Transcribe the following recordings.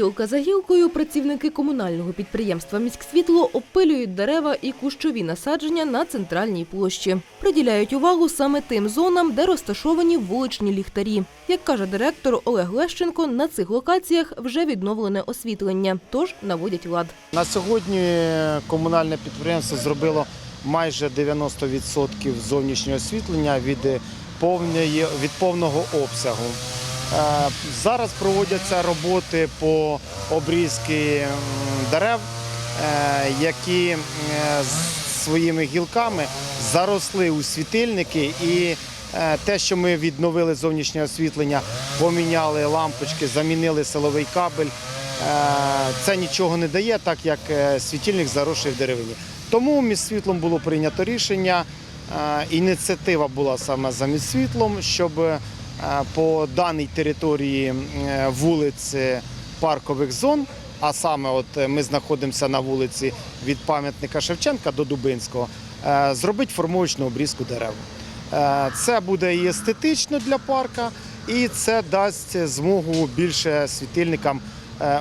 Гілка за гілкою працівники комунального підприємства «Міськсвітло» опилюють дерева і кущові насадження на центральній площі. Приділяють увагу саме тим зонам, де розташовані вуличні ліхтарі. Як каже директор Олег Лещенко, на цих локаціях вже відновлене освітлення, тож наводять лад. На сьогодні комунальне підприємство зробило майже 90% зовнішнього освітлення від, від повного обсягу. Е, Зараз проводяться роботи по обрізки дерев, е, які е, своїми гілками заросли у світильники і те, що ми відновили зовнішнє освітлення, поміняли лампочки, замінили силовий кабель, це нічого не дає, так як світильник заросший в деревині. Тому між світлом було прийнято рішення. Е, Ініціатива була саме за міськсвітлом, щоб е, по даній території е, вулиць е, паркових зон, а саме от ми знаходимося на вулиці від пам'ятника Шевченка до Дубинського, зробити формовочну обрізку дерев. Це буде і естетично для парка, і це дасть змогу більше світильникам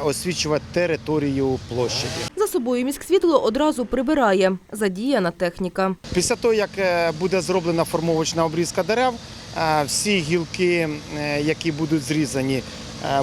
освічувати територію площаді. За собою міськсвітло одразу прибирає задіяна техніка. Після того, як е, буде зроблена формовочна обрізка дерев, е, всі гілки, е, які будуть зрізані,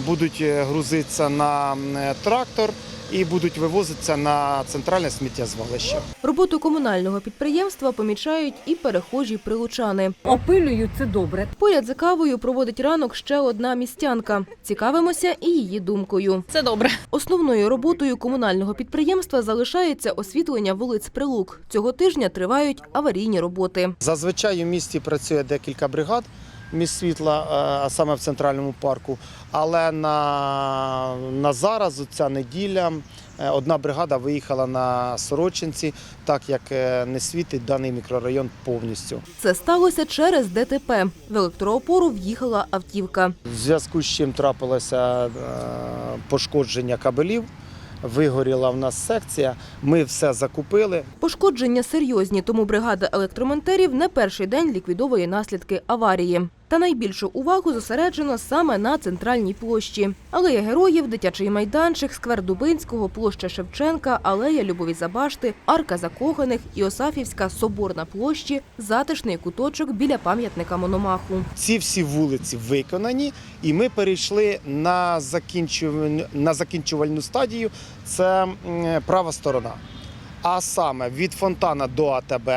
будуть грузитися на трактор і будуть вивозитися на центральне сміттєзвалище. Роботу комунального підприємства помічають і перехожі прилучани. Опилюють це добре. Поряд за кавою проводить ранок ще одна містянка. Цікавимося і її думкою. Це добре. Основною роботою комунального підприємства залишається освітлення вулиць Прилук. Цього тижня тривають аварійні роботи. Зазвичай у місті працює декілька бригад міст світла, е, а саме в центральному парку. Але на, на зараз, ця неділя, е, одна бригада виїхала на Сорочинці, так як е, не світить даний мікрорайон повністю. Це сталося через ДТП. В електроопору в'їхала автівка. В зв'язку з чим трапилося пошкодження кабелів. Вигоріла в нас секція. Ми все закупили. Пошкодження серйозні, тому бригада електромонтерів не перший день ліквідовує наслідки аварії. Та найбільшу увагу зосереджено саме на центральній площі. Алея героїв, дитячий майданчик, сквер Дубинського, площа Шевченка, алея Любові Забашти, арка закоханих, Іосафівська, Соборна площі, затишний куточок біля пам'ятника Мономаху. Ці всі вулиці виконані, і ми перейшли на закінчувальну, на закінчувальну стадію. Це права сторона. А саме від фонтана до АТБ,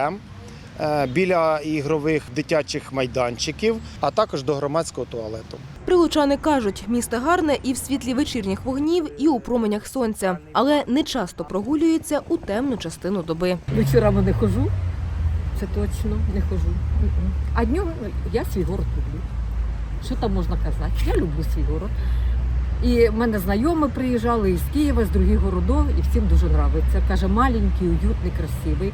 біля ігрових дитячих майданчиків, а також до громадського туалету. Прилучани кажуть, місто гарне і в світлі вечірніх вогнів, і у променях сонця, але не часто прогулюється у темну частину доби. Вечорами не хожу. Це точно не хожу. А днем я свій город люблю. Що там можна казати? Я люблю свій город. І в мене знайомі приїжджали із Києва, з других городів, і всім дуже подобається. Каже, маленький, уютний, красивий.